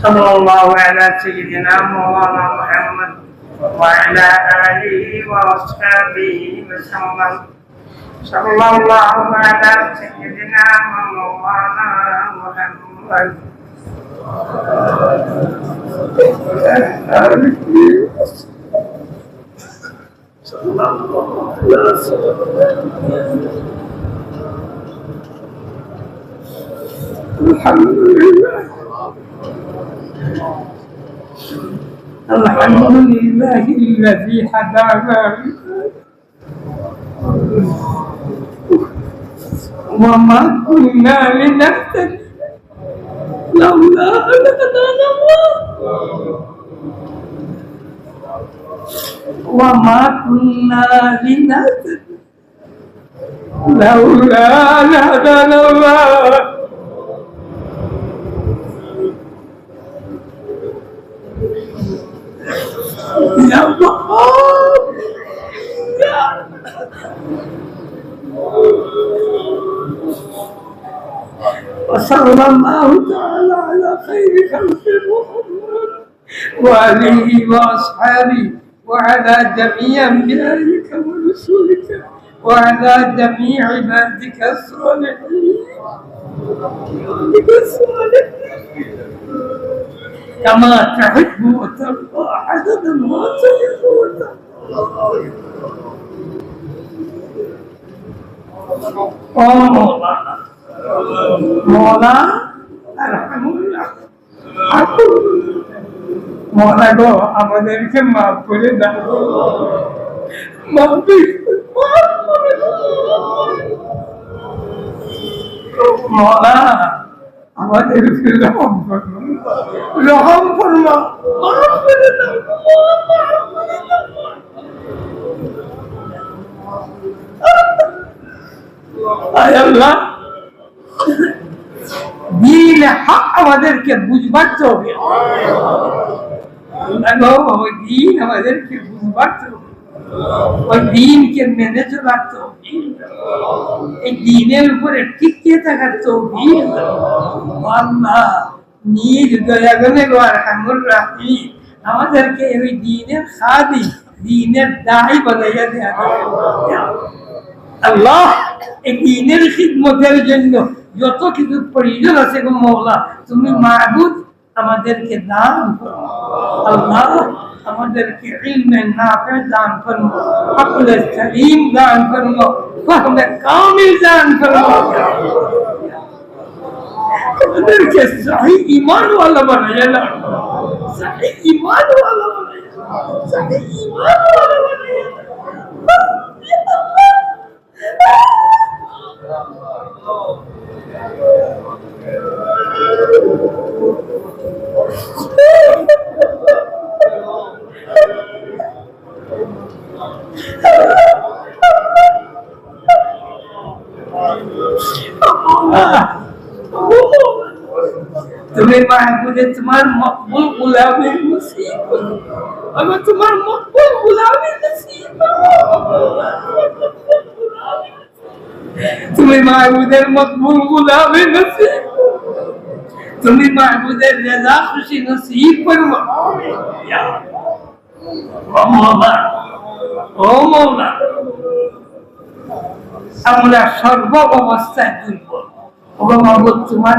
صلى الله على سيدنا مولانا محمد وعلى آله وأصحابه وسلم. صلى الله على سيدنا مولانا محمد. صلى الله على الحمد لله. الحمد لله الذي هدانا وما كنا لنهتدي لولا أن هدانا الله. وما كنا لنهتدي لولا أن هدانا الله. يا وصلى الله تعالى على خير خلق محمد وآله وأصحابه وعلى جميع أنبيائك ورسولك وعلى جميع عبادك الصالحين عبادك الصالحين. كما تحب وترضى عدد ما تحب وترضى ও মৌলানা মৌলা আলহামদুলিল্লাহ মৌলা গো আমাদেরকে মাফ করে দাও মাফ করে মৌলা আমাদের রহম করুন রহম দিন হক আমাদেরকে বুঝবার তো হবে দিন আমাদেরকে বুঝবার তো হবে ওই দিনকে মেনে চলার তো এই দিনের উপরে টিকিয়ে থাকার তো আল্লাহ, নিজ দয়াগনে রাহমুর রাহিম আমাদেরকে ওই দিনের খাদি, দিনের দায়ী বানাইয়া দেয়া আল্লাহ, এই দিনের খিদমতের জন্য যত কিছু প্রয়োজন আছে গো মৌলা, তুমি মাহবুদ আমাদেরকে দান আল্লাহ আমাদেরকে ইলমে নাফে দান করো আকলে সলিম দান করো ফাহমে কামিল দান করো আমাদেরকে সহি ইমান ওয়ালা বানাইয়া দাও সহি ইমান ওয়ালা বানাইয়া সহি ইমান ওয়ালা বানাইয়া তুমি মাহবুদে তোমার মকবুল গুলামের নসিব। আমি তোমার মকবুল গুলামের নসিব। তুমি মাহবুদের মকবুল গুলামের নসিব। তুমি মাহবুদের রেজা খুশি নসিব করব ও মৌলা আমরা সর্ব অবস্থায় দুর্বল। ও মাহবুদ তোমার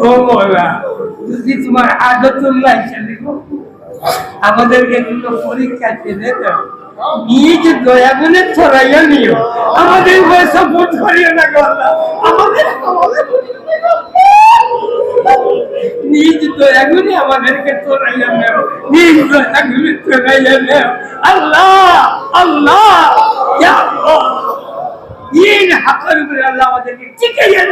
ও যদি তোমার আদতুল্লাহ হিসাবে আমাদেরকে পরীক্ষা ফেলে দাও নিজ দয়া গুণে নিজ দয়া গুণে আমাদেরকে ছড়াইয়া নেও। নিজ দয়া আমাদেরকে টিকাইয়া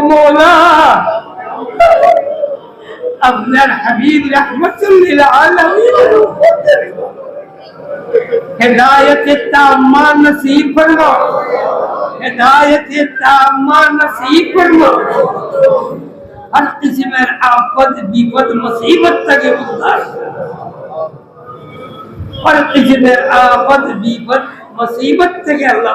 مولا أغنى الحبيب رحمة للعالمين. هداية التامة نصيب فرما. هداية تامہ نصيب فرما. ہر قسم آفت بیفت مصیبت تک مقدار ہر قسم آفت بیفت مصیبت تک اللہ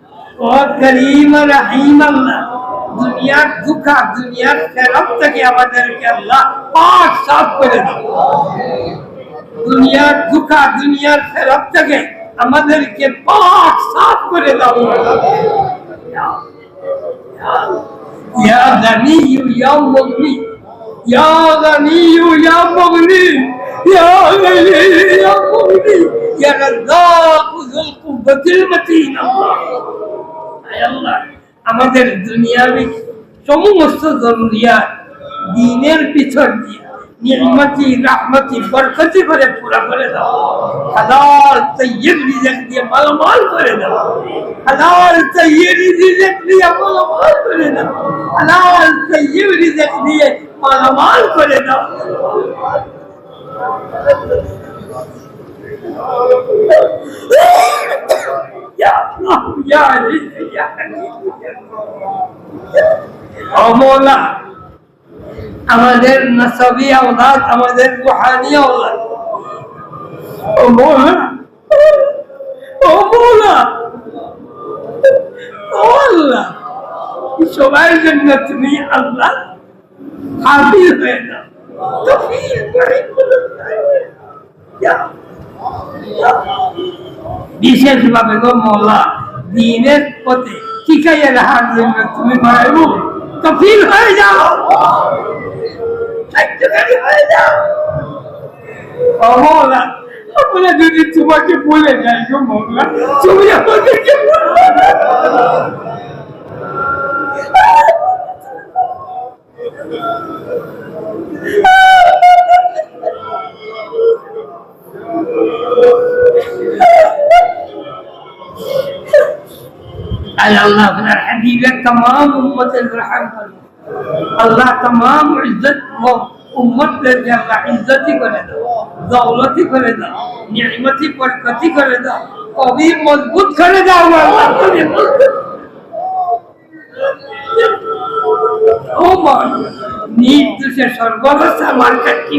ও করিম রহিম আল্লাহ দুনিয়ার দুঃখা দুনিয়ার ফেরত থেকে আমাদেরকে আল্লাহ পাক সাফ করে দাও দুনিয়ার দুঃখা দুনিয়ার ফেরত থেকে আমাদেরকে পাক সাফ করে দাও ইয়া গনি ইয়া মুগনি ইয়া গনি ইয়া মুগনি ইয়া গনি ইয়া মুগনি ইয়া রাজ্জাক যুল কুওয়াতিল মতিন আল্লাহ আয় আল্লাহ আমাদের দুনিয়াবি সমস্ত জরুরিয়া দিনের পিছন দিয়ে নিহমতি রাহমতি বরকতি করে পুরা করে দাও হালাল তৈয়ব রিজেক দিয়ে মালামাল করে দাও হালাল তৈয়ব রিজেক দিয়ে মালামাল করে দাও হালাল তৈয়ব রিজেক দিয়ে মালামাল করে দাও Ya Allah ya Rabbi Amala আমাদের নসবি আওলাদ আমাদের রুহানি আওলাদ ও মৌলা ও মৌলা ও আল্লাহ সবাই জন্নত নি আল্লাহ হাজির হয়ে যাও তফিল করে বিশেষভাবে গো মৌলা দিনের পথে টিকাইয়ে রাখার জন্য তুমি মায়ু কফিল হয়ে যাও। হয়ে যাও। ও মৌলা আমরা যদি তোমাকে বলে যাই গো মৌলা তুমি আমাদেরকে বলবে না। আয় আল্লাহ আপনার হাবিবের तमाम উম্মতের রহম করুন আল্লাহ तमाम ইজ্জত ও উম্মতদেরকে আল্লাহ ইজ্জতি করে দাও দৌলতি করে দাও নিয়ামতি বরকতি করে দাও কবি মজবুত করে দাও আল্লাহ কবি মজবুত ও মন নিজ দুষে সর্বাবস্থা মার কাটছি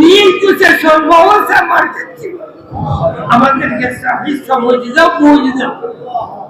নিজ দুষে সর্বাবস্থা মার কাটছি আমাদেরকে সাহি সমঝ দাও বুঝ দাও সাহি আর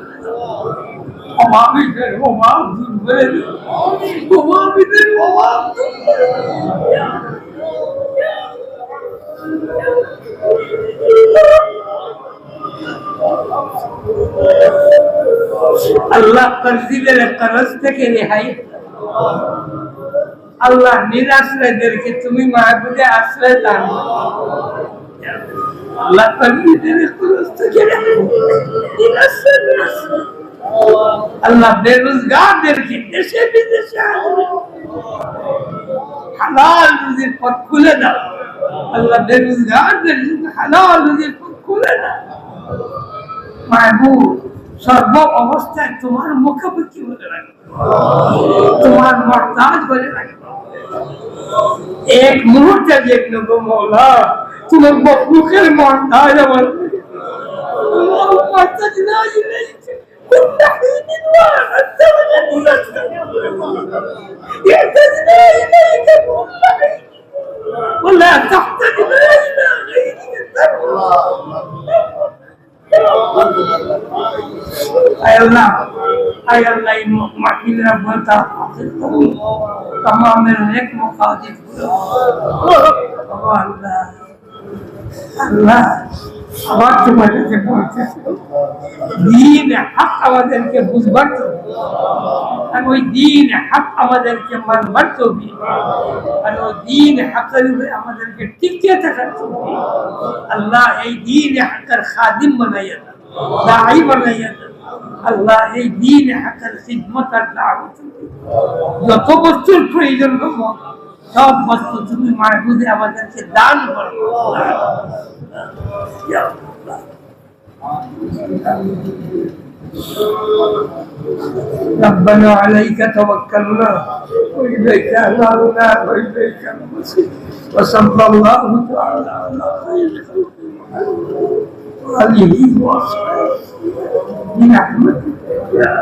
অভাবীদের অভাব দূর করে আল্লাহ তরজিবের করজ থেকে রেহাই। আল্লাহ নিরাশ্রয়দেরকে তুমি মাহবুদে আশ্রয় দান। আল্লাহ তরজিবের করজ থেকে রেহাই। নিরাশ্রয়। আল্লাহ বেরোজগারদেরকে দেশে বিদেশে হালাল রুজির পথ খুলে দাও। আল্লাহ বেরোজগারদের হালাল রুজির পথ খুলে দাও। মাহবু সর্ব অবস্থায় তোমার মুখাপুখি হতে লাগে তোমার মর্তাজ বলে লাগে এক মুহূর্তে দেখল গো মৌলা, তোমার মুখের মর্তাজ আমার মর্তাজ না ولا تحتاج إلينا غير التقوى أي الله أي الله محمد ربنا تعطي تمام الهيك مقادير الله الله আবার তোমার কাছে দিন হাক আমাদেরকে বুঝবার তো আর ওই দিন হাক আমাদেরকে মানবার ছবি আর ওই দিন উপরে আমাদেরকে টিকে থাকার ছবি আল্লাহ এই দিন হাকের খাদিম বানাইয়া দায়ী বানাইয়া আল্লাহ এই দিন খিদমত আর দাওয়াত যত বস্তুর প্রয়োজন হব সব বস্তু তুমি মাহবুদে আমাদেরকে দান করো ইয়া আল্লাহ। ربنا عليك توكلنا وإليك أنابنا وإليك المصير وصلى الله تعالى على خير خلق محمد وآله وصحبه برحمتك يا